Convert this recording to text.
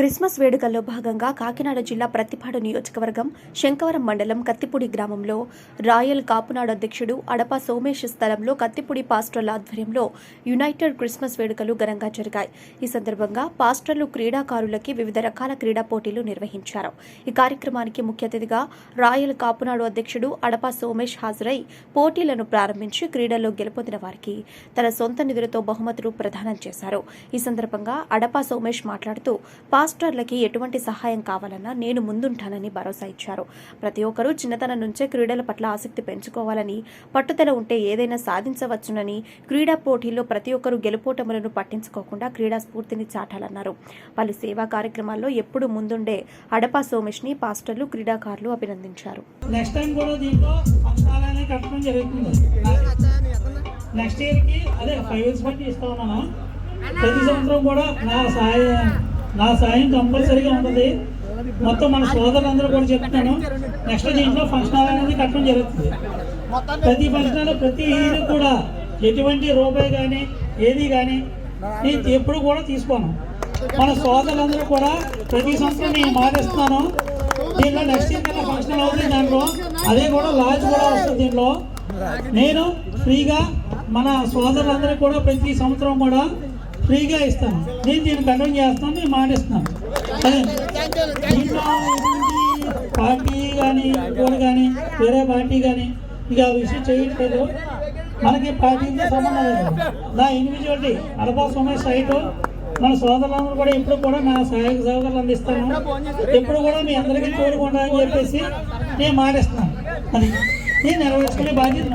Christmas వేడుకల్లో భాగంగా కాకినాడ జిల్లా ప్రతిపాడు నియోజకవర్గం శంకవరం మండలం కత్తిపూడి గ్రామంలో రాయల్ కాపునాడు అధ్యక్షుడు అడప సోమేష్ స్థలంలో కత్తిపూడి పాస్టర్ల ఆధ్వర్యంలో యునైటెడ్ క్రిస్మస్ వేడుకలు ఘనంగా జరిగాయి. ఈ సందర్భంగా పాస్టర్లు క్రీడాకారులకి వివిధ రకాల క్రీడా పోటీలు నిర్వహించారు. ఈ కార్యక్రమానికి ముఖ్య అతిథిగా రాయల్ కాపునాడు అధ్యక్షుడు అడప సోమేష్ హాజరై పోటీలను ప్రారంభించి క్రీడల్లో గెలుపొందిన వారికి తన సొంత నిధులతో బహుమతులు ప్రదానం చేశారు. ఈ సందర్భంగా అడప సోమేష్ మాట్లాడుతూ పాస్ పాస్టర్లకి ఎటువంటి సహాయం కావాలన్నా నేను ముందుంటానని భరోసా ఇచ్చారు. ప్రతి ఒక్కరూ చిన్నతనం నుంచే క్రీడల పట్ల ఆసక్తి పెంచుకోవాలని పట్టుదల ఉంటే ఏదైనా సాధించవచ్చునని క్రీడా పోటీల్లో ప్రతి ఒక్కరూ గెలుపోటములను పట్టించుకోకుండా క్రీడా స్ఫూర్తిని చాటాలన్నారు. పలు సేవా కార్యక్రమాల్లో ఎప్పుడు ముందుండే అడప సోమేష్ని పాస్టర్లు క్రీడాకారులు అభినందించారు. నెక్స్ట్ టైం కూడా దీంట్లో నెక్స్ట్ ఇయర్కి అదే ఫైవ్ ఇయర్స్ బట్టి ఇస్తా ఉన్నాను ప్రతి సంవత్సరం కూడా నా సహాయం. నా సాయం కంపల్సరీగా ఉంటుంది. మొత్తం మన సోదరులందరూ కూడా చెప్తున్నాను. నెక్స్ట్ దీంట్లో ఫంక్షన్ హాల్ అనేది కట్టడం జరుగుతుంది. ప్రతి ఫంక్షన్ హాల్ ప్రతి ఇయర్ కూడా ఎటువంటి రూపాయి కానీ ఏది కానీ నేను ఎప్పుడు కూడా తీసుకోను. మన సోదరులందరూ కూడా ప్రతి సంవత్సరం నేను మారేస్తున్నాను దీంట్లో నెక్స్ట్ ఇయర్ కన్నా ఫంక్షన్ అవుతుంది దాంట్లో. అదే కూడా లాజ్ కూడా వస్తుంది దీంట్లో. నేను ఫ్రీగా మన సోదరులందరూ కూడా ప్రతి సంవత్సరం కూడా ఫ్రీగా ఇస్తాను నేను దీన్ని కంటిన్యూ చేస్తాను నేను మానేస్తున్నాను. దీంట్లో పార్టీ కానీ ఇంకోటి కానీ వేరే పార్టీ కానీ ఇక విషయం చేయట్లేదు. మనకి పార్టీతో సంబంధం లేదు. నా ఇండివిజువాలిటీ అడపా సోమేష్ సైట్ మన సోదరులందరూ కూడా ఎప్పుడు కూడా నా సహాయక సహకారాలు అందిస్తాను. ఎప్పుడు కూడా మీ అందరికీ తోడుకుంటా అని చెప్పేసి నేను మాటిస్తున్నాను అది. నేను నెరవేర్చుకునే బాధ్యత